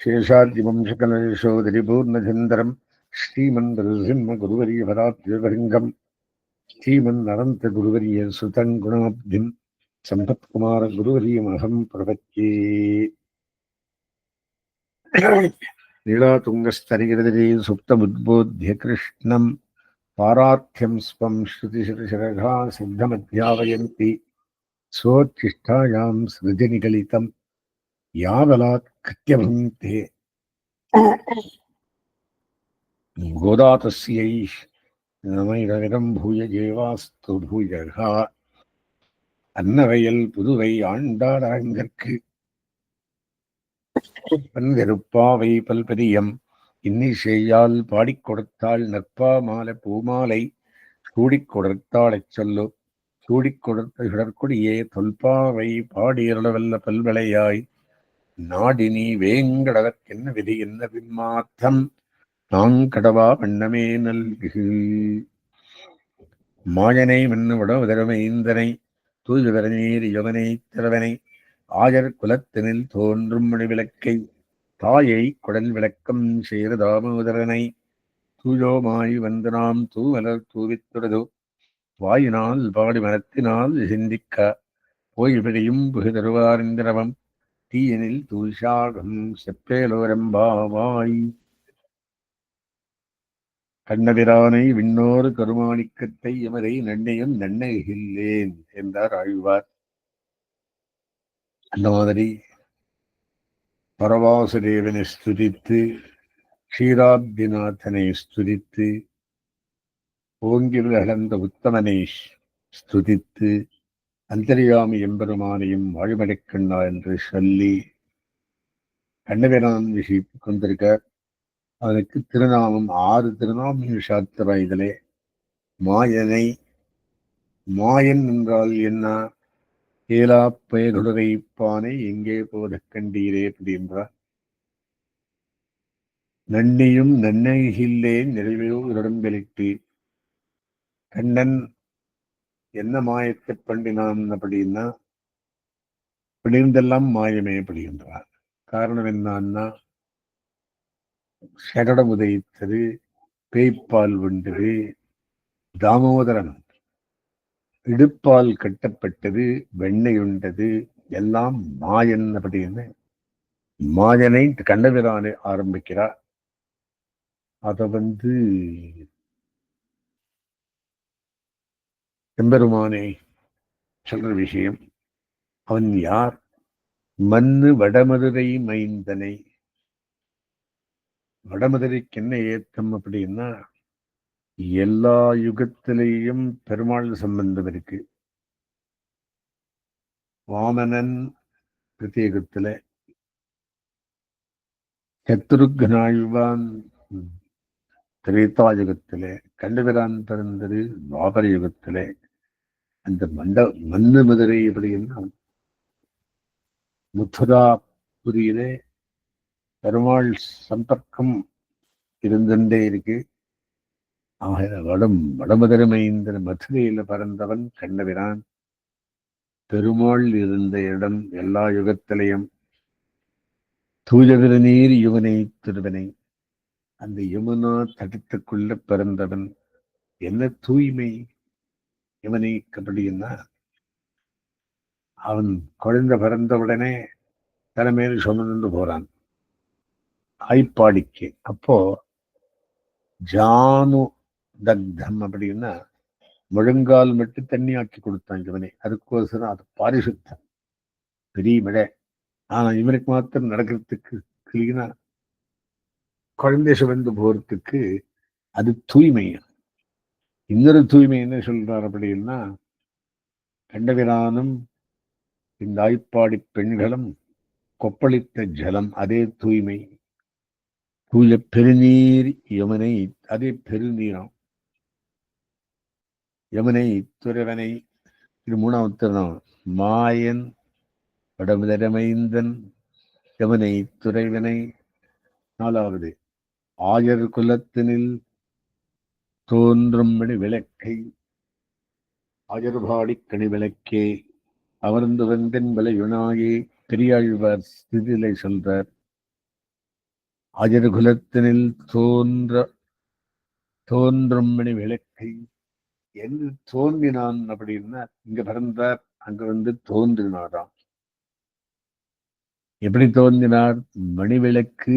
சேஷாதிவம்சகலசோதரிபூர்ணசுந்தரம் ஸ்ரீமன் நரசிம்ம குருவரியபராத்ரிபரிங்கம் ஸ்ரீமன் அனந்த குருவரிய சுதங்குணாப்திம் சம்பத்குமார குருவரியமகம் பிரபத்தே நீளாதுங்கஸ்தரிகிரதிரே சுப்த உத்போத்திய கிருஷ்ணம் பாரார்த்தியம் ஸ்வம் ஸ்ருதிசிரகா சித்தமத்தியாவயந்தி சோச்சிஷ்டாயாம் ஸ்ருதிநிகலிதம் யாவலாத் கத்தியபந்தே गोदातस्यै நமைரவிடம் பூய ஜேவாஸ்து பூயகா அன்னவையல் புதுவை ஆண்டாரங்கற்கு பன்கருப்பாவை பல்பதியம் இன்னிசெய்யால் பாடிக் கொடுத்தாள் நற்பா மாலை பூமாலை சூடிக் கொடுத்தாளைச் சொல்லு சூடிக் கொடுத்த இடர்கொடியே தொல்பாவை பாடியருளவல்ல பல்வளையாய் நாடினி வேங்கடவர்க்கென்ன விதி என்ன பின்மாற்றம் நாங்கடவா வண்ணமே நல்கு மாயனை மண்ணு உடவுதரமை இந்தனை தூதுவர நீர் யுவனை திறவனை ஆயர் குலத்தினில் தோன்றும் மணி விளக்கை தாயை குடல் விளக்கம் சேர தாமோதரனை தூயோமாய் வந்து நாம் தூவலர் தூவித்துறதோ வாயினால் பாடி மனத்தினால் சிந்திக்க போய் விடையும் புகு தருவாரிந்திரவம் தீயனில் தூஷாகம் செப்பேலோரம்பாவாய். கண்ணபிரானை விண்ணோர் கருமாணிக்கத்தை எமரை நன்னையும் நன்னகில்லேன் என்றார் ஆழ்வார். அந்த மாதிரி பரவாசுதேவனை ஸ்துதித்து க்ஷீராப்திநாதனை ஸ்துதித்து ஓங்கில் விளந்த உத்தமனை ஸ்துதித்து அந்தரியாமி எம்பெருமானையும் வாழ்மடைக்கண்ணா என்று சொல்லி கண்ணபிரான் விஷயித்துக் கொண்டிருக்க அவனுக்கு திருநாமம் ஆறு திருநாமம் சாத்திர இதிலே. மாயனை மாயன் என்றால் என்ன? ஏலா பெயருடரை பானை எங்கே போத கண்டீரே அப்படின்றார் நன்னியும் நன்னகில்லே நிறைவையோ உடம்பெலிட்டு. கண்ணன் என்ன மாயத்தை பண்ணினான் அப்படின்னா பிடிந்தெல்லாம் மாயமே அப்படின்றார் காரணம் என்னன்னா சடடம் உதைத்தது பேய்ப்பால் வெண்டது தாமோதரன். இடுப்பால் கட்டப்பட்டது வெண்ணெய் உண்டது எல்லாம் மாயன் அப்படின்னு மாயனை கண்டவிரானை ஆரம்பிக்கிறார். அத வந்து எம்பெருமானை சொல்ற விஷயம் அவன் யார்? மண்ணு வடமதுரை மைந்தனை. வடமதுரைக்கு என்ன ஏத்தம் அப்படின்னா எல்லா யுகத்திலேயும் பெருமாள் சம்பந்தம் இருக்கு. வாமனன் பிரத்யேகத்துல சத்ருக்னாழ்வான் திரேதாயுகத்துல கண்டுபிரான் பிறந்தது துவாபர யுகத்திலே அந்த மண்ட மண்ணு மதுரை எப்படின்னா முத்துராபுரியிலே பெருமாள் சம்பர்க்கம் இருந்துட்டே இருக்கு. ஆக வடம் வடமதுரமைந்த மதுரையில பறந்தவன் கண்ணவிரான் பெருமாள் இருந்த இடம் எல்லா யுகத்திலையும். தூஜவிரநீர் யுவனை திருவனை. அந்த யமுனா தடுத்துக்குள்ள பிறந்தவன். என்ன தூய்மை? யமனை அப்படின்னா அவன் குழந்தை பிறந்தவுடனே தலைமையில் சுமந்து போறான். ஆய்ப்பாடிக்கு அப்போ ஜானு தக்தம் அப்படின்னா முழங்கால் மட்டும் தண்ணி ஆக்கி கொடுத்தான் இவனை. அதுக்கோசரம் அது பாரிசுத்தம். பெரிய மழை. ஆனா இவனுக்கு மாத்திரம் நடக்கிறதுக்கு கிளீனா குழந்தை சுமந்து போறதுக்கு அது தூய்மையா? இன்னொரு தூய்மை என்ன சொல்றார் அப்படின்னா கண்டவிரானும் இந்த ஆய்ப்பாடி பெண்களும் கொப்பளித்த ஜலம் அதே தூய்மை. தூய பெருநீர் யமுனை அதே பெருநீரம். யமுனை துறவனை இது மூணாவது திருநாள் மாயன் வடமுதரமைந்தன் யமுனை துறைவனை. நாலாவது ஆயர் குலத்தினில் தோன்றும் மணி விளக்கை. ஆயர்பாடி கணி விளக்கே அமர்ந்து வந்தன் விளையுனாயே பெரியாழ்வார் ஸ்திதிலை சொல்றார் அஜர்குலத்தினில் தோன்ற தோன்றும் மணி விளக்கை. என்று தோன்றினான் அப்படின்னா இங்க பிறந்தார். அங்க வந்து தோன்றினாராம். எப்படி தோன்றினார்? மணிவிளக்கு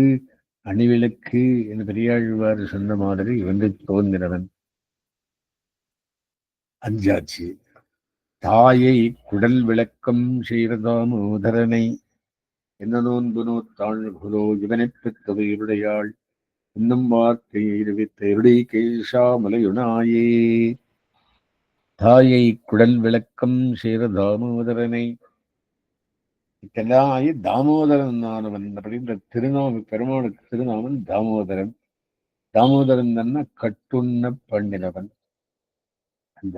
அணிவிளக்கு என்று பெரியாழ்வார் சொன்ன மாதிரி வந்து தோன்றினவன் அஞ்சாச்சு. தாயை குடல் விளக்கம் செய்வதாம் உதரனை. என்ன நோன்பு நோத்தாள் குலோ இவனைப் பெற்ற இன்னும் வார்த்தையை இருவித்த இருடை கேசாமலையுனாயே. தாயை குடல் விளக்கம் செய்கிற தாமோதரனை இதெல்லாம் தாமோதரன் நானவன் அப்படின்ற திருநாம பெருமானுக்கு திருநாமன் தாமோதரன். தாமோதரன் தானே கட்டுண்ண பண்ணினவன் அந்த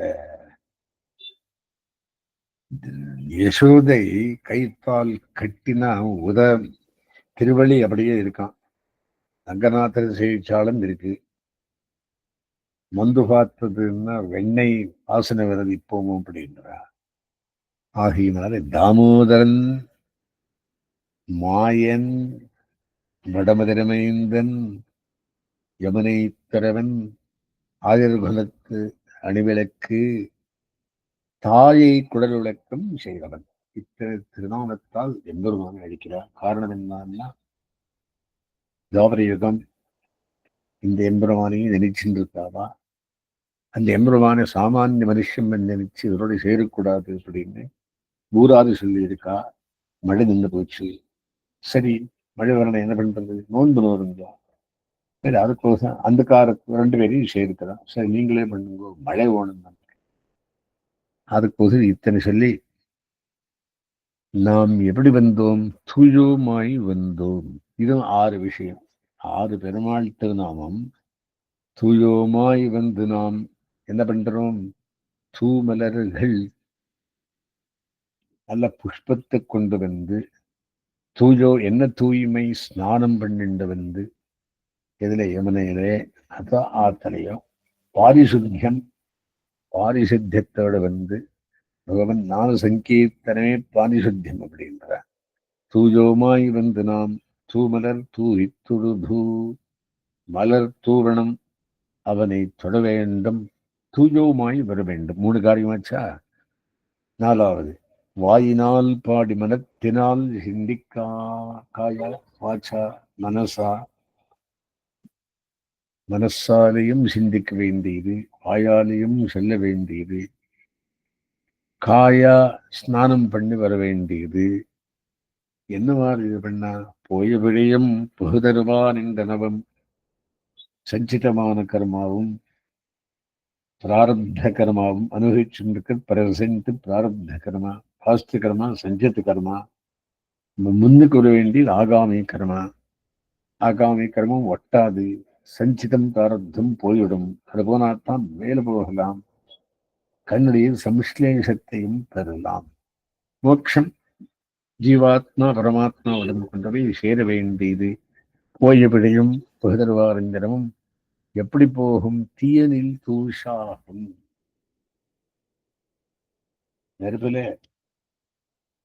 யசோதை கைத்தால் கட்டினா உத திருவள்ளி அப்படியே இருக்கான். ரங்கநாதர் செய்திச்சாலும் இருக்கு. மந்து பார்த்ததுன்னா வெண்ணெய் வாசனை வருது அப்படின்றா. ஆகையினால தாமோதரன் மாயன் வடமதிரமைந்தன் யமுனை தரவன் ஆயர்குலத்து அணிவிளக்கு தாயை குடல் விளக்கம் செய்தவன். இத்தனை திருநாமத்தால் எம்பெருமான் அழிக்கிறார். காரணம் என்னன்னா தாவர யுகம் இந்த எம்பெருமானையும் நினைச்சுட்டு அந்த எம்பெருமான சாமானிய மனுஷன் நினைச்சு இதோட சேரக்கூடாது அப்படின்னு ஊராது சொல்லி இருக்கா மழை நின்று போச்சு. சரி மழை வரணும் என்ன பண்றது? நோன்பு நோருங்களா? சரி அதுக்கோசம் அந்த காரத்து ரெண்டு பேரையும் சேர்க்கலாம் சரி நீங்களே பண்ணுங்க. மழை ஓணும் தான் அதுக்கோசம் இத்தனை சொல்லி நாம் எப்படி வந்தோம்? தூயோமாய் வந்தோம். இதுவும் ஆறு விஷயம். ஆறு பெருமாள் திருநாமம். தூயோமாய் வந்து நாம் என்ன பண்றோம்? தூமலர்கள் நல்ல புஷ்பத்தை கொண்டு வந்து தூயோ என்ன தூய்மை ஸ்நானம் பண்ணிண்டு வந்து எதில் யமுனையிலே அதான் ஆத்தலையும் பாரிசுத்தியம் பாரிசுத்தியத்தோட வந்து பகவன் நாம சங்கீர்த்தனமே பாரிசுத்தியம் அப்படின்றார். தூயோமாய் வந்து நாம் தூமலர் தூவி தூ மலர் தூவணம் அவனை தொட வேண்டும் தூயோமாய் வர வேண்டும். மூணு காரியமாச்சா? நாலாவது வாயினால் பாடி மனத்தினால் சிந்திக்கா காயா வாச்சா மனசா. மனசாலையும் சிந்திக்க வேண்டியது வாயாலையும் செல்ல வேண்டியது. காயா ஸ்நானம் பண்ணி வர வேண்டியது. என்ன மாதிரி இது பண்ணா? போய விழையும் புகுதருவான் என்றனவும் சஞ்சிதமான கர்மாவும் பிராரப்த கர்மாவும் அனுபவிச்சுருக்க பிரசன்ட் பிராரப்த கர்மா. பாஸ்து கர்மா சஞ்சித கர்மா முன்னுக்கு வர வேண்டியது ஆகாமி கர்மா. ஆகாமி கர்மம் ஒட்டாது சஞ்சிதம் பிராரப்தம் போய்விடும். அது போனால்தான் மேல போகலாம். கண்ணுடைய சம்ஸ்லேஷத்தையும் பெறலாம். மோட்சம் ஜீவாத்மா பரமாத்மா உடம்பு கொண்டவை சேர வேண்டியது. போயபிடையும் புகதர்வாரந்திரமும் எப்படி போகும்? தீயனில் தூஷாகும். நெருப்புல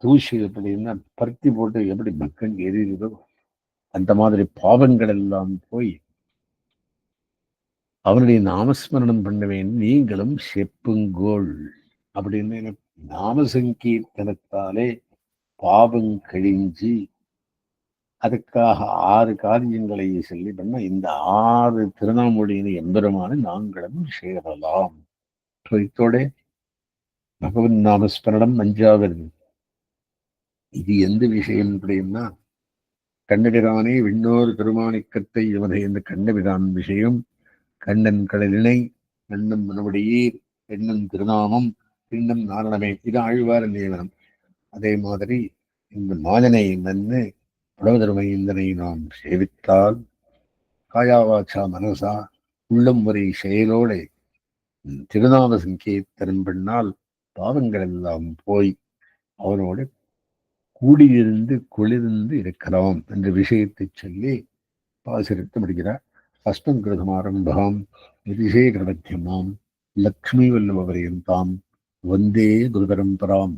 தூசி எப்படின்னா பருத்தி போட்டு எப்படி மக்கள் எரியுதோ அந்த மாதிரி பாவங்கள் எல்லாம் போய் அவனுடைய நாமஸ்மரணம் பண்ணுவேன் நீங்களும் செப்புங்கோள் அப்படின்னு நாம சங்கீர்த்தனத்தாலே பாவம் கழிஞ்சு அதுக்காக ஆறு காரியங்களை சொல்லி பண்ண இந்த ஆறு திருநாமொழியின் எம்பெருமான நாங்களும் சேரலாம். இத்தோட பகவன் நாமஸ்மரணம் அஞ்சாவது இது எந்த விஷயம் அப்படின்னா கண்ணபிரானே விண்ணோர் பெருமானிக்கத்தை இவனை இந்த கண்ணபிரான் விஷயம். கண்ணன் கடலினை கண்ணன் மனவடியீர் பெண்ணன் திருநாமம் பின்னம் நாரணமே. இது ஆழ்வார் நியமனம். அதே மாதிரி இந்த மாதனை மன்னு புலவதர்மைந்தனை நாம் சேவித்தால் காயாவாச்சா மனசா உள்ளம் வரை செயலோடு திருநாம சங்கீர்த்தனம் பண்ணால் பாவங்கள் எல்லாம் போய் அவனோடு கூடியிருந்து குளிர்ந்து இருக்கலாம் என்ற விஷயத்தை சொல்லி பாசிரித்து முடிகிறார் அஸ்மன் கிருதமாரம்பாம் விதிஷே கிரமத்தியமாம் லக்ஷ்மி வல்லபரியந்தாம் வந்தே குருபரம்பராம்